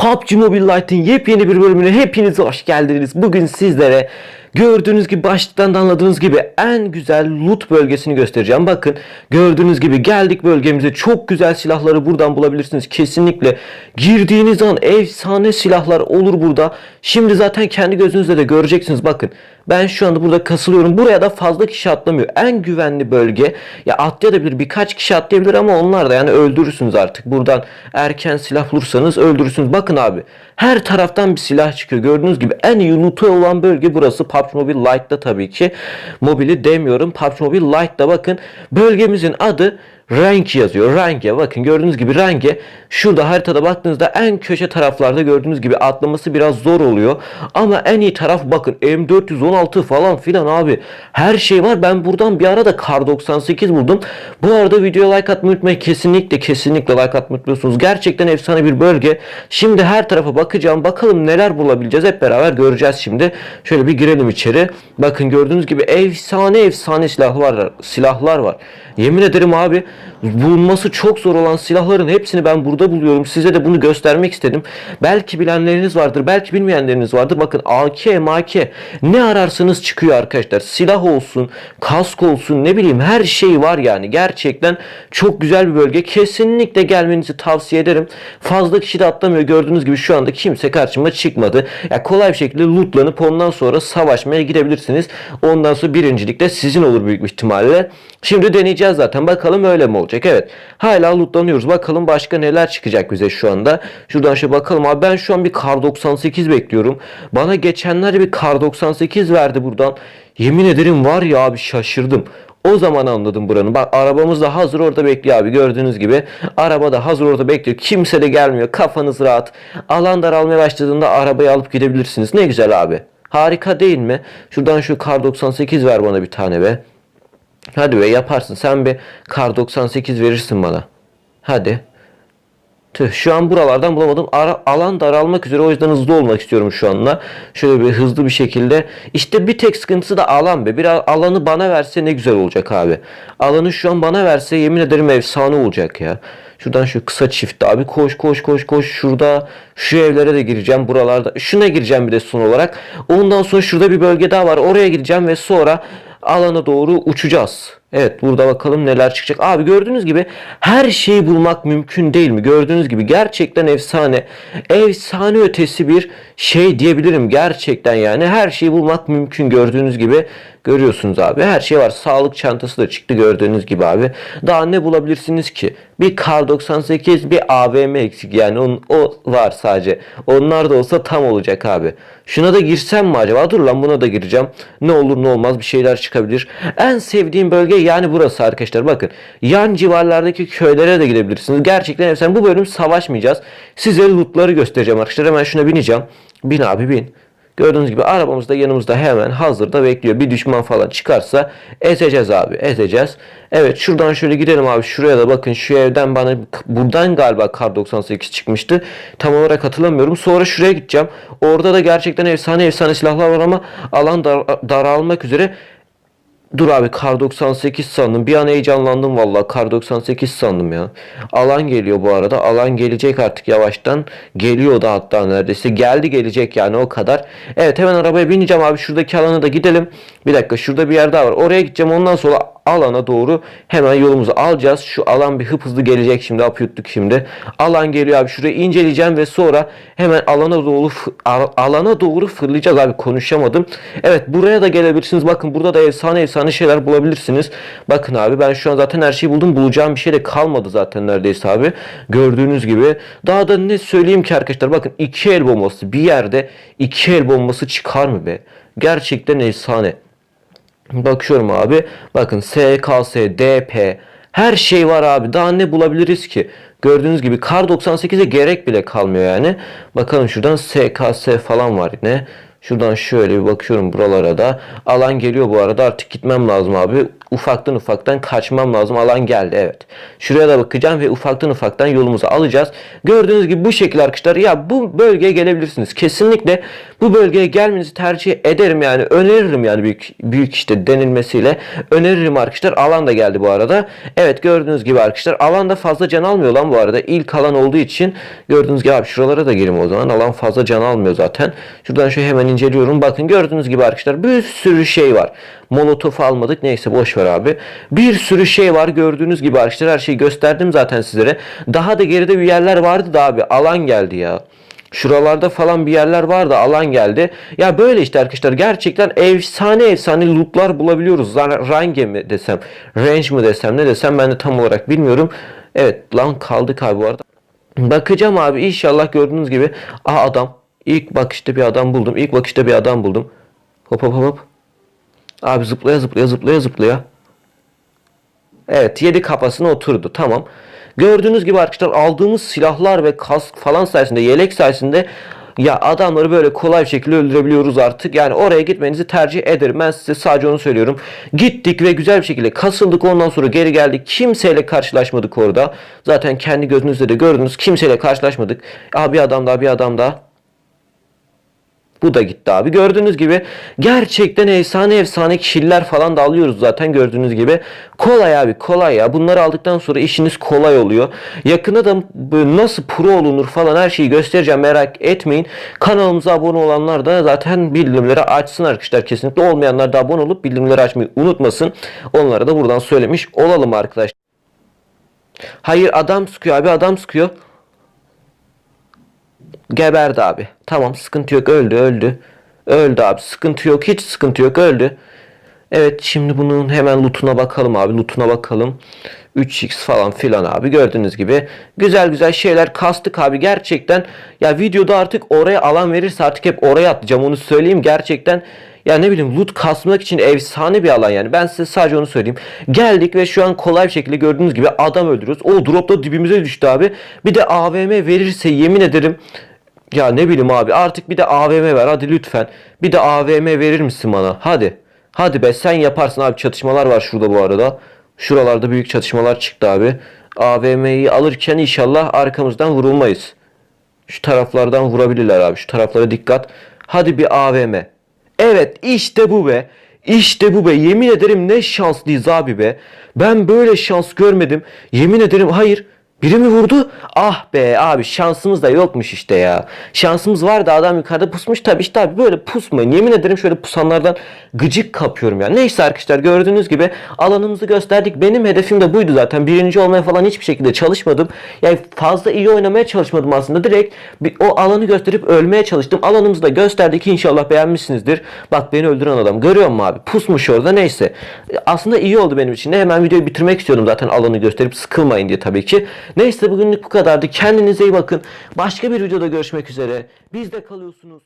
PUBG Mobile Lite'ın yepyeni bir bölümüne hepiniz hoş geldiniz. Bugün sizlere gördüğünüz gibi başlıktan da anladığınız gibi en güzel loot bölgesini göstereceğim. Bakın gördüğünüz gibi geldik bölgemize. Çok güzel silahları buradan bulabilirsiniz. Kesinlikle girdiğiniz an efsane silahlar olur burada. Şimdi zaten kendi gözünüzle de göreceksiniz. Bakın ben şu anda burada kasılıyorum. Buraya da fazla kişi atlamıyor. En güvenli bölge. Ya atlayabilir birkaç kişi atlayabilir ama onlar da yani öldürürsünüz artık. Buradan erken silah bulursanız öldürürsünüz. Bakın abi her taraftan bir silah çıkıyor. Gördüğünüz gibi en iyi olan bölge burası. PUBG Mobile Lite'da tabii ki. Mobili demiyorum. PUBG Mobile Lite'da bakın bölgemizin adı Rank yazıyor. Rank'e bakın gördüğünüz gibi Rank'e şurada haritada baktığınızda en köşe taraflarda gördüğünüz gibi atlaması biraz zor oluyor. Ama en iyi taraf bakın M416 falan filan abi. Her şey var. Ben buradan bir ara da Kar 98 buldum. Bu arada videoya like atmayı unutmayın. Kesinlikle kesinlikle like atmayı unutmuyorsunuz. Gerçekten efsane bir bölge. Şimdi her tarafa bakacağım. Bakalım neler bulabileceğiz. Hep beraber göreceğiz şimdi. Şöyle bir girelim içeri. Bakın gördüğünüz gibi efsane efsane silahlar var. Silahlar var. Yemin ederim abi bulunması çok zor olan silahların hepsini ben burada buluyorum. Size de bunu göstermek istedim. Belki bilenleriniz vardır, belki bilmeyenleriniz vardır. Bakın AK, MAK ne ararsanız çıkıyor arkadaşlar. Silah olsun, kask olsun ne bileyim her şey var yani. Gerçekten çok güzel bir bölge. Kesinlikle gelmenizi tavsiye ederim. Fazla kişi de atlamıyor. Gördüğünüz gibi şu anda kimse karşıma çıkmadı. Ya kolay bir şekilde lootlanıp ondan sonra savaşmaya gidebilirsiniz. Ondan sonra birincilik de sizin olur büyük bir ihtimalle. Şimdi deneyeceğiz zaten. Bakalım öyle mi olacak? Evet. Hala lootlanıyoruz. Bakalım başka neler çıkacak bize şu anda. Şuradan şöyle bakalım. Abi ben şu an bir kar 98 bekliyorum. Bana geçenlerde bir kar 98 verdi buradan. Yemin ederim var ya abi şaşırdım. O zaman anladım buranın. Bak arabamız da hazır orada bekliyor abi. Gördüğünüz gibi araba da hazır orada bekliyor. Kimse de gelmiyor. Kafanız rahat. Alan daralmaya başladığında arabayı alıp gidebilirsiniz. Ne güzel abi. Harika değil mi? Şuradan şu kar 98 ver bana bir tane be. Hadi be yaparsın. Sen bir kar 98 verirsin bana. Hadi. Tüh şu an buralardan bulamadım. Ara, alan daralmak üzere o yüzden hızlı olmak istiyorum şu anda. Şöyle bir hızlı bir şekilde. İşte bir tek sıkıntısı da alan be. Bir alanı bana verse ne güzel olacak abi. Alanı şu an bana verse yemin ederim efsane olacak ya. Şuradan şu kısa çift abi koş koş koş koş şurada şu evlere de gireceğim buralarda. Şuna gireceğim bir de son olarak. Ondan sonra şurada bir bölge daha var. Oraya gireceğim ve sonra alana doğru uçacağız. Evet burada bakalım neler çıkacak. Abi gördüğünüz gibi her şeyi bulmak mümkün değil mi? Gördüğünüz gibi gerçekten efsane. Efsane ötesi bir şey diyebilirim gerçekten yani. Her şeyi bulmak mümkün gördüğünüz gibi. Görüyorsunuz abi her şey var. Sağlık çantası da çıktı gördüğünüz gibi abi. Daha ne bulabilirsiniz ki? Bir Kar 98 bir AVM eksik yani onun, o var sadece. Onlar da olsa tam olacak abi. Şuna da girsem mi acaba? Dur lan buna da gireceğim. Ne olur ne olmaz bir şeyler çıkabilir. En sevdiğim bölge yani burası arkadaşlar. Bakın yan civarlardaki köylere de gidebilirsiniz. Gerçekten efsane. Bu bölüm savaşmayacağız. Size lootları göstereceğim arkadaşlar. Hemen şuna bineceğim. Bin abi bin. Gördüğünüz gibi arabamız da yanımızda hemen hazırda bekliyor. Bir düşman falan çıkarsa ezeceğiz abi ezeceğiz. Evet şuradan şöyle gidelim abi şuraya da bakın şu evden bana buradan galiba kar 98 çıkmıştı. Tam olarak hatırlamıyorum. Sonra şuraya gideceğim. Orada da gerçekten efsane efsane silahlar var ama alan dar, daralmak üzere. Dur abi kar 98 sandım. Bir an heyecanlandım vallahi kar 98 sandım ya. Alan geliyor bu arada. Alan gelecek artık yavaştan. Geliyor da hatta neredeyse. Geldi gelecek yani o kadar. Evet hemen arabaya bineceğim abi. Şuradaki alana da gidelim. Bir dakika şurada bir yer daha var. Oraya gideceğim. Ondan sonra alana doğru hemen yolumuzu alacağız. Şu alan bir hıp hızlı gelecek şimdi. Hap yuttuk şimdi. Alan geliyor abi. Şurayı inceleyeceğim ve sonra hemen alana doğru alana doğru fırlayacağız abi. Konuşamadım. Evet buraya da gelebilirsiniz. Bakın burada da efsane efsane şeyler bulabilirsiniz. Bakın abi ben şu an zaten her şeyi buldum. Bulacağım bir şey de kalmadı zaten neredeyse abi. Gördüğünüz gibi. Daha da ne söyleyeyim ki arkadaşlar. Bakın iki el bombası bir yerde iki el bombası çıkar mı be? Gerçekten efsane. Bakıyorum abi. Bakın SKS, DP her şey var abi. Daha ne bulabiliriz ki? Gördüğünüz gibi Kar 98'e gerek bile kalmıyor yani. Bakalım şuradan SKS falan var yine. Şuradan şöyle bir bakıyorum buralara da. Alan geliyor bu arada artık gitmem lazım abi. Ufaktan ufaktan kaçmam lazım. Alan geldi evet. Şuraya da bakacağım ve ufaktan ufaktan yolumuzu alacağız. Gördüğünüz gibi bu şekilde arkadaşlar ya bu bölgeye gelebilirsiniz. Kesinlikle bu bölgeye gelmenizi tercih ederim yani öneririm yani büyük büyük işte denilmesiyle öneririm arkadaşlar. Alan da geldi bu arada. Evet gördüğünüz gibi arkadaşlar alanda fazla can almıyor lan bu arada. İlk alan olduğu için gördüğünüz gibi abi şuralara da girim o zaman. Alan fazla can almıyor zaten. Şuradan şöyle hemen inceliyorum. Bakın gördüğünüz gibi arkadaşlar bir sürü şey var. Molotof almadık. Neyse boş ver abi. Bir sürü şey var. Gördüğünüz gibi arkadaşlar her şeyi gösterdim zaten sizlere. Daha da geride bir yerler vardı da abi. Alan geldi ya. Şuralarda falan bir yerler vardı alan geldi. Ya böyle işte arkadaşlar gerçekten efsane efsane lootlar bulabiliyoruz. Range mi desem, range mi desem ne desem ben de tam olarak bilmiyorum. Evet lan kaldık abi bu arada. Bakacağım abi inşallah gördüğünüz gibi. Aha adam. İlk bakışta bir adam buldum. İlk bakışta bir adam buldum. Hop hop hop. Abi zıplaya zıplaya zıplaya zıplaya. Evet yedi kafasına oturdu. Tamam. Gördüğünüz gibi arkadaşlar aldığımız silahlar ve kask falan sayesinde yelek sayesinde ya adamları böyle kolay bir şekilde öldürebiliyoruz artık. Yani oraya gitmenizi tercih ederim. Ben size sadece onu söylüyorum. Gittik ve güzel bir şekilde kasıldık. Ondan sonra geri geldik. Kimseyle karşılaşmadık orada. Zaten kendi gözünüzle de gördünüz. Kimseyle karşılaşmadık. Abi adam daha bir adam daha. Bu da gitti abi. Gördüğünüz gibi gerçekten efsane efsane kişiler falan da alıyoruz zaten gördüğünüz gibi. Kolay abi kolay ya. Bunları aldıktan sonra işiniz kolay oluyor. Yakında da nasıl pro olunur falan her şeyi göstereceğim merak etmeyin. Kanalımıza abone olanlar da zaten bildirimleri açsın arkadaşlar. Kesinlikle olmayanlar da abone olup bildirimleri açmayı unutmasın. Onlara da buradan söylemiş olalım arkadaşlar. Hayır adam sıkıyor abi adam sıkıyor. Geberdi abi. Tamam sıkıntı yok öldü öldü. Öldü abi sıkıntı yok hiç sıkıntı yok öldü. Evet şimdi bunun hemen lootuna bakalım abi lootuna bakalım. 3x falan filan abi gördüğünüz gibi güzel güzel şeyler kastık abi gerçekten ya videoda artık oraya alan verirse artık hep oraya atacağım onu söyleyeyim gerçekten ya ne bileyim loot kasmak için efsane bir alan yani. Ben size sadece onu söyleyeyim. Geldik ve şu an kolay bir şekilde gördüğünüz gibi adam öldürüyoruz. O drop da dibimize düştü abi. Bir de AVM verirse yemin ederim ya ne bileyim abi artık bir de AVM ver hadi lütfen. Bir de AVM verir misin bana? Hadi. Hadi be sen yaparsın abi çatışmalar var şurada bu arada. Şuralarda büyük çatışmalar çıktı abi. AVM'yi alırken inşallah arkamızdan vurulmayız. Şu taraflardan vurabilirler abi. Şu taraflara dikkat. Hadi bir AVM. Evet işte bu be. İşte bu be. Yemin ederim ne şanslıyız abi be. Ben böyle şans görmedim. Yemin ederim hayır. Biri mi vurdu? Ah be abi şansımız da yokmuş işte ya. Şansımız var da adam yukarıda pusmuş tabii işte abi böyle pusmayın. Yemin ederim şöyle pusanlardan gıcık kapıyorum ya. Neyse arkadaşlar gördüğünüz gibi alanımızı gösterdik. Benim hedefim de buydu zaten. Birinci olmaya falan hiçbir şekilde çalışmadım. Yani fazla iyi oynamaya çalışmadım aslında. Direkt bir, o alanı gösterip ölmeye çalıştım. Alanımızı da gösterdik. İnşallah beğenmişsinizdir. Bak beni öldüren adam. Görüyor musun abi? Pusmuş orada neyse. Aslında iyi oldu benim için de. Hemen videoyu bitirmek istiyordum zaten alanı gösterip sıkılmayın diye tabii ki. Neyse bugünlük bu kadardı. Kendinize iyi bakın. Başka bir videoda görüşmek üzere. Bizde kalıyorsunuz.